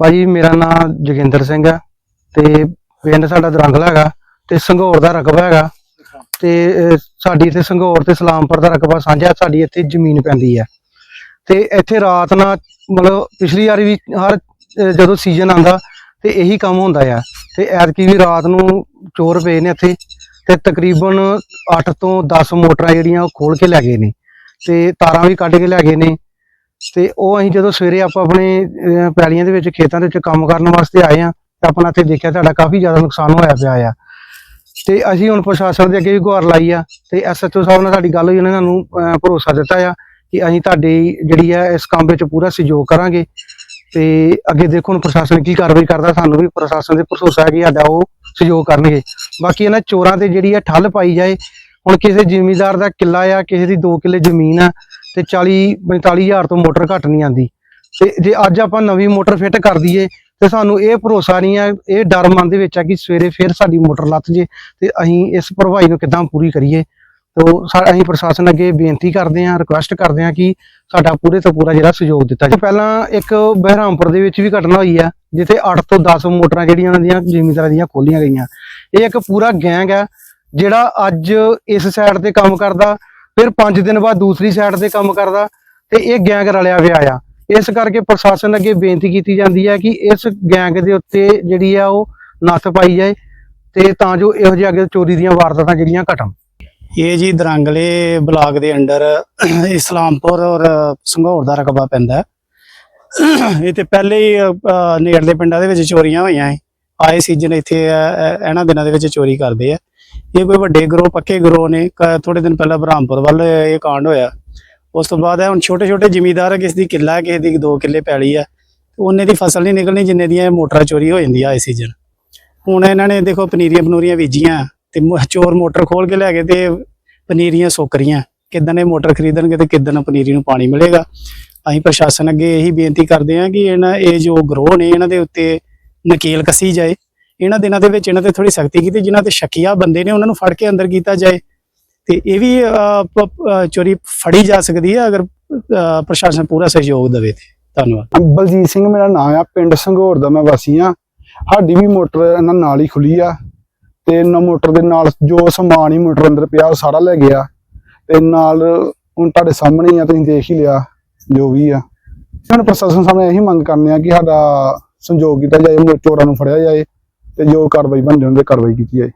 ਭਾਜੀ ਮੇਰਾ ਨਾਮ ਜੋਗਿੰਦਰ ਸਿੰਘ ਆ ਤੇ ਪਿੰਡ ਸਾਡਾ ਦਰੰਗਲਾ ਹੈਗਾ ਤੇ ਸੰਘੌਰ ਦਾ ਰਕਬਾ ਹੈਗਾ ਤੇ ਸਾਡੀ ਇੱਥੇ ਸੰਘੌਰ ਤੇ ਸਲਾਮਪੁਰ ਦਾ ਰਕਬਾ ਸਾਂਝਾ, ਸਾਡੀ ਇੱਥੇ ਜ਼ਮੀਨ ਪੈਂਦੀ ਹੈ ਤੇ ਇੱਥੇ ਰਾਤ ਨਾਲ ਮਤਲਬ ਪਿਛਲੀ ਵਾਰੀ ਵੀ ਹਰ ਜਦੋਂ ਸੀਜ਼ਨ ਆਂਦਾ ਤੇ ਇਹੀ ਕੰਮ ਹੁੰਦਾ ਆ। ਤੇ ਐਤਕੀ ਵੀ ਰਾਤ ਨੂੰ ਚੋਰ ਪਏ ਨੇ ਇੱਥੇ ਤੇ ਤਕਰੀਬਨ 8 ਤੋਂ 10 ਮੋਟਰਾਂ ਜਿਹੜੀਆਂ ਉਹ ਖੋਲ ਕੇ ਲੈ ਗਏ ਨੇ। ਤੇ ਤਾਰਾਂ ਵੀ ਕੱਢ ਕੇ ਲੈ ਗਏ ਨੇ। ਤੇ ਉਹ ਅਸੀਂ ਜਦੋਂ ਸਵੇਰੇ ਆਪਾਂ ਆਪਣੇ ਪੈਲੀਆਂ ਦੇ ਵਿੱਚ ਖੇਤਾਂ ਦੇ ਵਿੱਚ ਕੰਮ ਕਰਨ ਵਾਸਤੇ ਆਏ ਆ ਤੇ ਆਪਣਾ ਇੱਥੇ ਦੇਖਿਆ ਸਾਡਾ ਕਾਫੀ ਜ਼ਿਆਦਾ ਨੁਕਸਾਨ ਹੋਇਆ ਪਿਆ ਆ। ਤੇ ਅਸੀਂ ਹੁਣ ਪ੍ਰਸ਼ਾਸਨ ਦੇ ਅੱਗੇ ਵੀ ਗੁਹਾਰ ਲਾਈ ਆ ਤੇ ਐਸਐਚਓ ਸਾਹਿਬ ਨਾਲ ਸਾਡੀ ਗੱਲ ਹੋਈ ਉਹਨਾਂ ਨੇ ਸਾਨੂੰ ਅਹ, ਭਰੋਸਾ ਦਿੱਤਾ ਆ ਕਿ ਅਸੀਂ ਤੁਹਾਡੀ ਜਿਹੜੀ ਆ ਇਸ ਕੰਮ ਵਿੱਚ ਪੂਰਾ ਸਹਿਯੋਗ ਕਰਾਂਗੇ। ਤੇ ਅੱਗੇ ਦੇਖੋ ਹੁਣ ਪ੍ਰਸ਼ਾਸਨ ਕੀ ਕਾਰਵਾਈ ਕਰਦਾ ਸਾਨੂੰ ਵੀ ਪ੍ਰਸ਼ਾਸਨ ਦੇ ਭਰੋਸਾ ਹੈ ਕਿ ਸਾਡਾ ਉਹ ਸਹਿਯੋਗ ਕਰਨਗੇ। ਬਾਕੀ ਇਹਨਾਂ ਚੋਰਾਂ ਤੇ ਜਿਹੜੀ ਆ ਠੱਲ ਪਾਈ ਜਾਏ ਹੁਣ ਕਿਸੇ ਜਿਮੀਦਾਰ ਦਾ ਕਿੱਲਾ ਆ, ਕਿਸੇ ਦੀ 2 ਕਿੱਲੇ ਜ਼ਮੀਨ ਆ, ਤੇ 40 45 ਹਜ਼ਾਰ ਤੋਂ ਮੋਟਰ ਘੱਟ ਨਹੀਂ ਆਂਦੀ ਤੇ ਜੇ ਅੱਜ ਆਪਾਂ ਨਵੀਂ ਮੋਟਰ ਫਿੱਟ ਕਰ ਦਈਏ, ਤੇ ਸਾਨੂੰ ਇਹ ਭਰੋਸਾ ਨਹੀਂ ਆ, ਇਹ ਡਰ ਮਨ ਦੇ ਵਿੱਚ ਆ ਕਿ ਸਵੇਰੇ ਫਿਰ ਸਾਡੀ ਮੋਟਰ ਲੱਥ ਜੇ, ਤੇ ਅਸੀਂ ਇਸ ਭਰਵਾਈ ਨੂੰ ਕਿੱਦਾਂ ਪੂਰੀ ਕਰੀਏ। ਤੋ ਅਸੀਂ ਪ੍ਰਸ਼ਾਸਨ ਅੱਗੇ ਬੇਨਤੀ ਕਰਦੇ ਹਾਂ ਰਿਕੁਐਸਟ ਕਰਦੇ ਹਾਂ ਕਿ ਸਾਡਾ ਪੂਰੇ ਤੋਂ ਪੂਰਾ ਜਿਹੜਾ ਸਹਿਯੋਗ ਦਿੱਤਾ ਜਾਵੇ। ਪਹਿਲਾਂ ਇੱਕ ਬਹਿਰਾਮਪੁਰ ਦੇ ਵਿੱਚ ਵੀ ਘਟਨਾ ਹੋਈ ਆ, ਜਿੱਥੇ 8 ਤੋਂ 10 ਮੋਟਰਾਂ ਜਿਹੜੀਆਂ ਉਹਨਾਂ ਦੀਆਂ ਜ਼ਿਮੀਂਦਾਰਾਂ ਦੀਆਂ ਖੋਲੀਆਂ ਗਈਆਂ। ਇਹ ਇੱਕ ਪੂਰਾ ਗੈਂਗ ਹੈ ਜਿਹੜਾ ਅੱਜ ਇਸ ਸਾਈਡ ਤੇ ਕੰਮ ਕਰਦਾ, ਫਿਰ 5 ਦਿਨ ਬਾਅਦ ਦੂਸਰੀ ਸਾਈਡ ਤੇ ਕੰਮ ਕਰਦਾ ਤੇ ਇਹ ਗੈਂਗ ਰਲਿਆ ਹੋਇਆ ਆ। ਇਸ ਕਰਕੇ ਪ੍ਰਸ਼ਾਸਨ ਅੱਗੇ ਬੇਨਤੀ ਕੀਤੀ ਜਾਂਦੀ ਹੈ ਕਿ ਇਸ ਗੈਂਗ ਦੇ ਉੱਤੇ ਜਿਹੜੀ ਆ ਉਹ ਨੱਥ ਪਾਈ ਜਾਏ ਤੇ ਤਾਂ ਜੋ ਇਹੋ ਜਿਹੇ ਅੱਗੇ ਚੋਰੀ ਦੀਆਂ ਵਾਰਦਾਤਾਂ ਜਿਹੜੀਆਂ ਘਟਣ। ਇਹ ਜੀ ਦਰੰਗਲੇ ਬਲਾਕ ਦੇ ਅੰਡਰ ਇਸਲਾਮਪੁਰ ਔਰ ਸੰਘੌਰ ਦਾ ਰਕਬਾ ਪੈਂਦਾ ਇਹ ਤੇ ਪਹਿਲੇ ਹੀ ਨੇੜਲੇ ਪਿੰਡਾਂ ਦੇ ਵਿੱਚ ਚੋਰੀਆਂ ਹੋਈਆਂ ਹੈ। ਆਏ ਸੀਜ਼ਨ ਇੱਥੇ ਇਹਨਾਂ ਦਿਨਾਂ ਦੇ ਵਿੱਚ ਚੋਰੀ ਕਰਦੇ ਆ। ਇਹ ਕੋਈ ਵੱਡੇ ਗਰੋਹ ਪੱਕੇ ਗਰੋਹ ਨੇ। ਥੋੜੇ ਦਿਨ ਪਹਿਲਾਂ ਬ੍ਰਹਮਪੁਰ ਵੱਲ ਇਹ ਕਾਂਡ ਹੋਇਆ। ਉਸ ਤੋਂ ਬਾਅਦ ਇਹ ਹੁਣ ਛੋਟੇ ਛੋਟੇ ਜ਼ਿਮੀਦਾਰ ਆ, ਕਿਸੇ ਦੀ ਕਿੱਲਾ ਕਿਸੇ ਦੀ 2 ਕਿੱਲੇ ਪੈਲੀ ਆ। ਉਹਨੇ ਦੀ ਫਸਲ ਨਹੀਂ ਨਿਕਲਣੀ ਜਿੰਨੇ ਦੀਆਂ ਇਹ ਮੋਟਰਾਂ ਚੋਰੀ ਹੋ ਜਾਂਦੀਆਂ ਆਏ ਸੀਜ਼ਨ ਹੁਣ ਇਹਨਾਂ ਨੇ ਦੇਖੋ ਪਨੀਰੀਆਂ ਪਨੂਰੀਆਂ ਬੀਜੀਆਂ ਤੇ ਮੋ- ਚੋਰ ਮੋਟਰ ਖੋਲ ਕੇ ਲੈ ਗਏ ਤੇ ਪਨੀਰੀਆਂ ਸੁੱਕ ਰਹੀਆਂ। ਕਿੱਦਣ ਇਹ ਮੋਟਰ ਖਰੀਦਣਗੇ ਤੇ ਕਿੱਦਣ ਪਨੀਰੀ ਨੂੰ ਪਾਣੀ ਮਿਲੇਗਾ। ਅਸੀਂ ਪ੍ਰਸ਼ਾਸਨ ਅੱਗੇ ਇਹੀ ਬੇਨਤੀ ਕਰਦੇ ਹਾਂ ਕਿ ਇਹਨਾਂ ਇਹ ਜੋ ਗਰੋਹ ਨੇ ਇਹਨਾਂ ਦੇ ਉੱਤੇ ਨਕੇਲ ਕੱਸੀ ਜਾਏ। ਇਹਨਾਂ ਦਿਨਾਂ ਦੇ ਵਿੱਚ ਇਹਨਾਂ ਤੇ ਥੋੜੀ ਸਖਤੀ ਕੀਤੀ, ਜਿਨ੍ਹਾਂ ਤੇ ਸ਼ੱਕੀਆ ਬੰਦੇ ਨੇ ਉਹਨਾਂ ਨੂੰ ਫੜ ਕੇ ਅੰਦਰ ਕੀਤਾ ਜਾਏ। ਤੇ ਇਹ ਵੀ ਚੋਰੀ ਫੜੀ ਜਾ ਸਕਦੀ ਹੈ ਅਗਰ ਪ੍ਰਸ਼ਾਸਨ ਪੂਰਾ ਸਹਿਯੋਗ ਦੇਵੇ ਤੇ। ਧੰਨਵਾਦ। ਬਲਜੀਤ ਸਿੰਘ ਮੇਰਾ ਨਾਮ ਆ, ਪਿੰਡ ਸੰਘੋਰ ਦਾ ਮੈਂ ਵਾਸੀ ਆ ਸਾਡੀ ਵੀ ਮੋਟਰ ਇਹਨਾਂ ਨਾਲ ਹੀ ਖੁੱਲੀ ਆ। ਤੇ ਇਹਨਾਂ ਮੋਟਰ ਦੇ ਨਾਲ ਜੋ ਸਮਾਨ ਹੀ ਮੋਟਰ ਅੰਦਰ ਪਿਆ, ਉਹ ਸਾਰਾ ਲੈ ਗਿਆ। ਤੇ ਨਾਲ ਹੁਣ ਤੁਹਾਡੇ ਸਾਹਮਣੇ ਆ, ਤੁਸੀਂ ਦੇਖ ਹੀ ਲਿਆ, ਜੋ ਵੀ ਆ। ਹੁਣ ਪ੍ਰਸ਼ਾਸਨ ਸਾਹਮਣੇ ਇਹੀ ਮੰਗ ਕਰਨੇ ਆ ਕਿ ਸਾਡਾ ਸੰਯੋਗ ਕੀਤਾ ਜਾਏ ਚੋਰਾਂ ਨੂੰ ਫੜਿਆ ਜਾਏ ਤੇ ਜੋ ਕਾਰਵਾਈ ਬਣਦੀ ਹੁੰਦੀ ਕਾਰਵਾਈ ਕੀਤੀ ਜਾਏ।